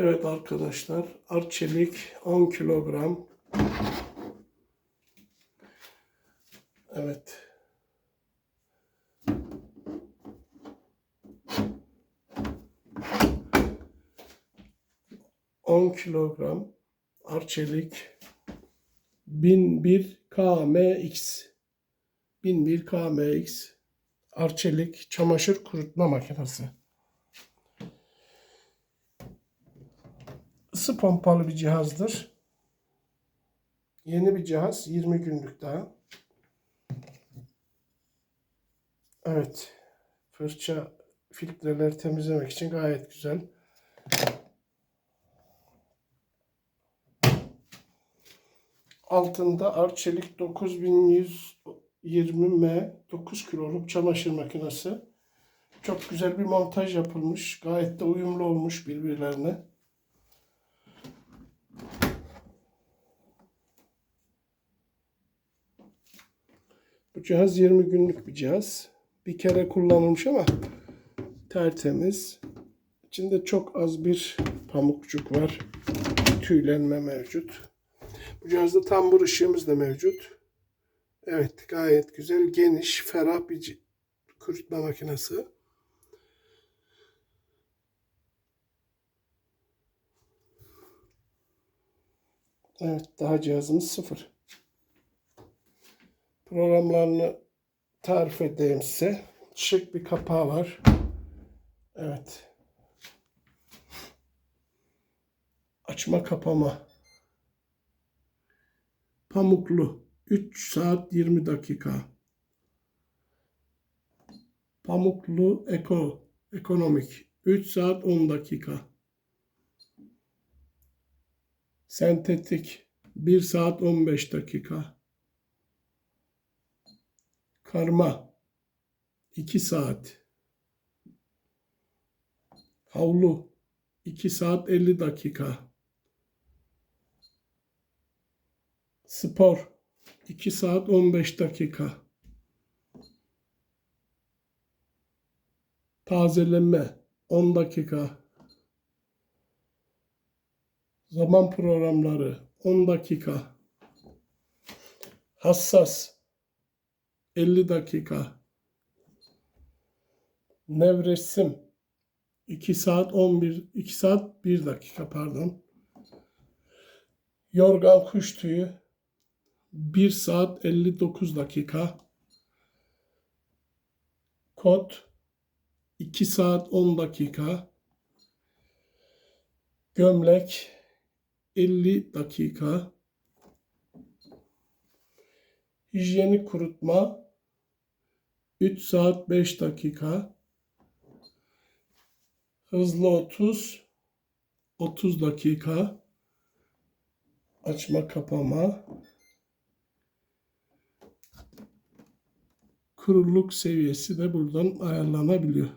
Evet arkadaşlar, arçelik 10 kilogram. Evet. On kilogram arçelik 1001 KMX 1001 KMX arçelik çamaşır kurutma makinesi. Isı pompalı bir cihazdır. Yeni bir cihaz. 20 günlük daha. Evet. Fırça filtreleri temizlemek için gayet güzel. Altında Arçelik 9120M 9 kiloluk çamaşır makinesi. Çok güzel bir montaj yapılmış. Gayet de uyumlu olmuş birbirlerine. Bu cihaz 20 günlük bir cihaz. Bir kere kullanılmış ama tertemiz. İçinde çok az bir pamukçuk var. Tüylenme mevcut. Bu cihazda tambur ışığımız da mevcut. Evet gayet güzel, geniş, ferah bir kurutma makinesi. Evet daha cihazımız sıfır programlarını tarif edeyim size. Şık bir kapağı var. Evet. Açma kapama. Pamuklu. 3 saat 20 dakika. Pamuklu Eko. Ekonomik. 3 saat 10 dakika. Sentetik. 1 saat 15 dakika. Karma 2 saat. Havlu 2 saat 50 dakika. Spor 2 saat 15 dakika. Tazeleme 10 dakika. Zaman programları 10 dakika. Hassas 50 dakika. Nevresim 2 saat 11 2 saat 1 dakika pardon. Yorgan kuş tüyü 1 saat 59 dakika. Kot 2 saat 10 dakika. Gömlek 50 dakika. Hijyenik kurutma 3 saat 5 dakika. Hızlı 30 30 dakika. Açma kapama. Kuruluk seviyesi de buradan ayarlanabiliyor.